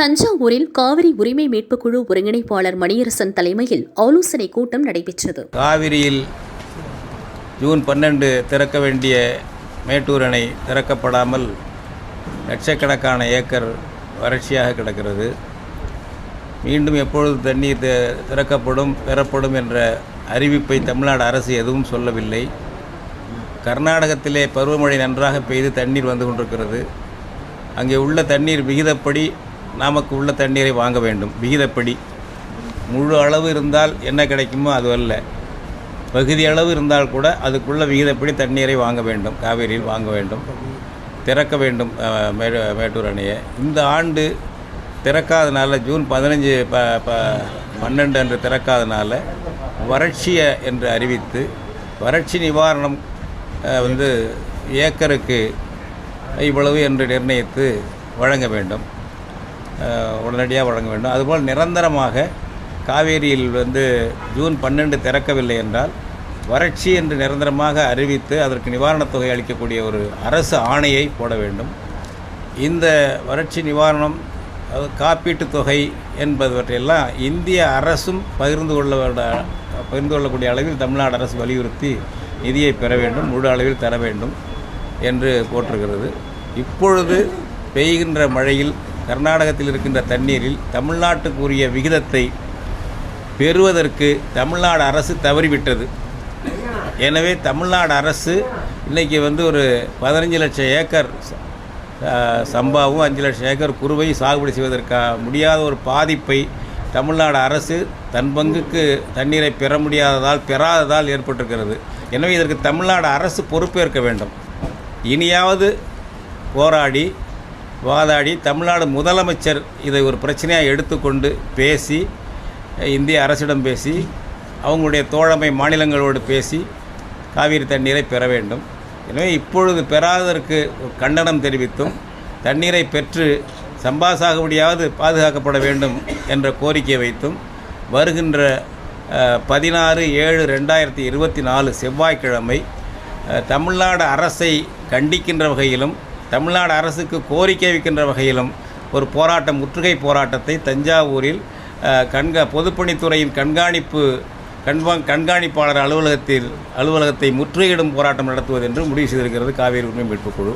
தஞ்சாவூரில் காவிரி உரிமை மீட்பு குழு ஒருங்கிணைப்பாளர் மணியரசன் தலைமையில் ஆலோசனை கூட்டம் நடைபெற்றது. காவிரியில் ஜூன் பன்னெண்டு திறக்க வேண்டிய மேட்டூர் அணை திறக்கப்படாமல் லட்சக்கணக்கான ஏக்கர் வறட்சியாக கிடக்கிறது. மீண்டும் எப்பொழுது தண்ணீர் திறக்கப்படும் பெறப்படும் என்ற அறிவிப்பை தமிழ்நாடு அரசு எதுவும் சொல்லவில்லை. கர்நாடகத்திலே பருவமழை நன்றாக பெய்து தண்ணீர் வந்து கொண்டிருக்கிறது. அங்கே உள்ள தண்ணீர் விகிதப்படி நமக்கு உள்ள தண்ணீரை வாங்க வேண்டும். விகிதப்படி. முழு அளவு இருந்தால் என்ன கிடைக்குமோ அது அல்ல. பகுதி அளவு இருந்தால் கூட அதுக்குள்ள விகிதப்படி தண்ணீரை வாங்க வேண்டும். காவேரியில் வாங்க வேண்டும். திறக்க வேண்டும் மே மேட்டூர் அணையை. இந்த ஆண்டு திறக்காதனால ஜூன் பதினஞ்சு ப ப பன்னெண்டு அன்று திறக்காதனால வறட்சியை என்று அறிவித்து வறட்சி நிவாரணம் வந்து ஏக்கருக்கு இவ்வளவு என்று நிர்ணயித்து வழங்க வேண்டும். உடனடியாக வழங்க வேண்டும். அதுபோல் நிரந்தரமாக காவேரியில் வந்து ஜூன் பன்னெண்டு திறக்கவில்லை என்றால் வறட்சி என்று நிரந்தரமாக அறிவித்து அதற்கு நிவாரணத் தொகை அளிக்கக்கூடிய ஒரு அரசு ஆணையை போட வேண்டும். இந்த வறட்சி நிவாரணம் அது காப்பீட்டுத் தொகை என்பவற்றையெல்லாம் இந்திய அரசும் பகிர்ந்து கொள்ள வேண்ட- பகிர்ந்து கொள்ளக்கூடிய அளவில் தமிழ்நாடு அரசு வலியுறுத்தி நிதியை பெற வேண்டும் முழு அளவில் தர வேண்டும் என்று போற்றுகிறது. இப்பொழுது பெய்கின்ற மழையில் கர்நாடகத்தில் இருக்கின்ற தண்ணீரில் தமிழ்நாட்டுக்குரிய விகிதத்தை பெறுவதற்கு தமிழ்நாடு அரசு தவறிவிட்டது. எனவே தமிழ்நாடு அரசு இன்றைக்கி வந்து ஒரு பதினஞ்சு லட்சம் ஏக்கர் சம்பாவும் அஞ்சு லட்சம் ஏக்கர் குறுவையும் சாகுபடி செய்வதற்கா முடியாத ஒரு பாதிப்பை தமிழ்நாடு அரசு தன் பங்குக்கு தண்ணீரை பெற முடியாததால் பெறாததால் ஏற்பட்டிருக்கிறது. எனவே இதற்கு தமிழ்நாடு அரசு பொறுப்பேற்க வேண்டும். இனியாவது போராடி வாதாடி தமிழ்நாடு முதலமைச்சர் இதை ஒரு பிரச்சனையாக எடுத்துக்கொண்டு பேசி இந்திய அரசிடம் பேசி அவங்களுடைய தோழமை மாநிலங்களோடு பேசி காவிரி தண்ணீரை பெற வேண்டும். எனவே இப்பொழுது பெறாததற்கு ஒரு கண்டனம் தெரிவித்தும் தண்ணீரை பெற்று சம்பா சாகுபடியாவது பாதுகாக்கப்பட வேண்டும் என்ற கோரிக்கை வைத்தும் வருகின்ற பதினாறு ஏழு ரெண்டாயிரத்தி இருபத்தி நாலு செவ்வாய்க்கிழமை தமிழ்நாடு அரசை கண்டிக்கின்ற வகையிலும் தமிழ்நாடு அரசுக்கு கோரிக்கை வைக்கின்ற வகையிலும் ஒரு போராட்டம் முற்றுகை போராட்டத்தை தஞ்சாவூரில் கண்கா பொதுப்பணித்துறையின் கண்காணிப்பு கண்பா கண்காணிப்பாளர் அலுவலகத்தில் அலுவலகத்தை முற்றுகையிடும் போராட்டம் நடத்துவது என்று முடிவு செய்திருக்கிறது. காவேரி உரிமை மீட்புக் குழு.